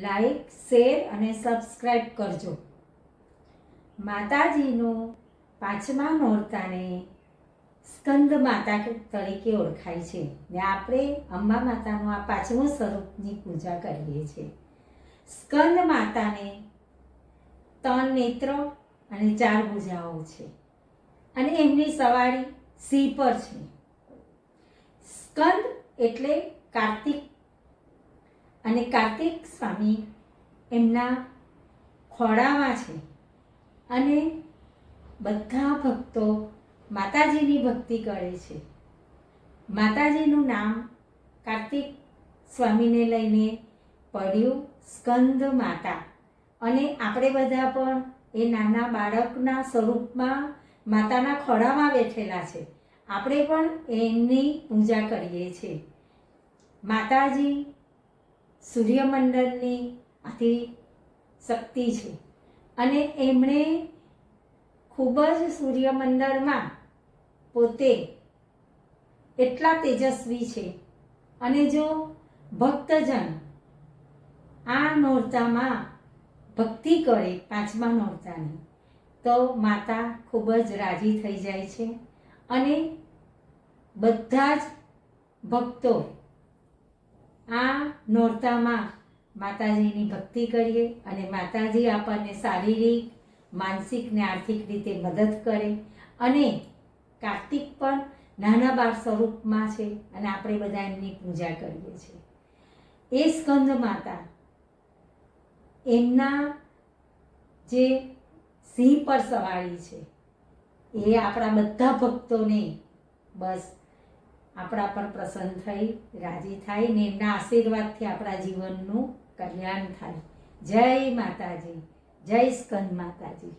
Like, share અને subscribe કરજો. માતાજીનું પાંચમા નોરતાને સ્કંદ માતા તરીકે ઓળખાય છે. ને આપણે અંબા માતાનું આ પાંચમું સ્વરૂપની પૂજા કરીએ છીએ. સ્કંદ માતાને ત્રણ નેત્ર અને ચાર ભુજાઓ છે. અને એમની સવારી સિંહ પર છે. સ્કંદ એટલે કાર્તિક અને કાર્તિક સ્વામી એમના ખોળામાં છે. અને બધા ભક્તો માતાજીની ભક્તિ કરે છે. માતાજીનું નામ કાર્તિક સ્વામીને લઈને પડ્યું સ્કંદ માતા. અને આપણે બધા પણ એ નાના બાળકના સ્વરૂપમાં માતાના ખોળામાં બેઠેલા છે. આપણે પણ એમની પૂજા કરીએ છીએ. માતાજી સૂર્યમંડળની આથી શક્તિ છે. અને એમણે ખૂબ જ સૂર્યમંડળમાં પોતે એટલા તેજસ્વી છે. અને જો ભક્તજન આ નોરતામાં ભક્તિ કરે પાંચમા નોરતાની, તો માતા ખૂબ જ રાજી થઈ જાય છે. અને બધા જ ભક્તો આ નોરતામાં માતાજીની ભક્તિ કરીએ અને માતાજી આપણને શારીરિક, માનસિક ને આર્થિક રીતે મદદ કરે અને કાર્તિક પણ નાના બાળ સ્વરૂપમાં છે અને આપણે બધા એમની પૂજા કરીએ છીએ. એ સ્કંદ માતા એમના જે સિંહ પર સવારી છે, એ આપણા બધા ભક્તોને બસ આપણા પર પ્રસન્ન થઈ, રાજી થાય ને એમના આશીર્વાદથી આપણા જીવનનું કલ્યાણ થાય. જય માતાજી, જય સ્કંદ માતાજી.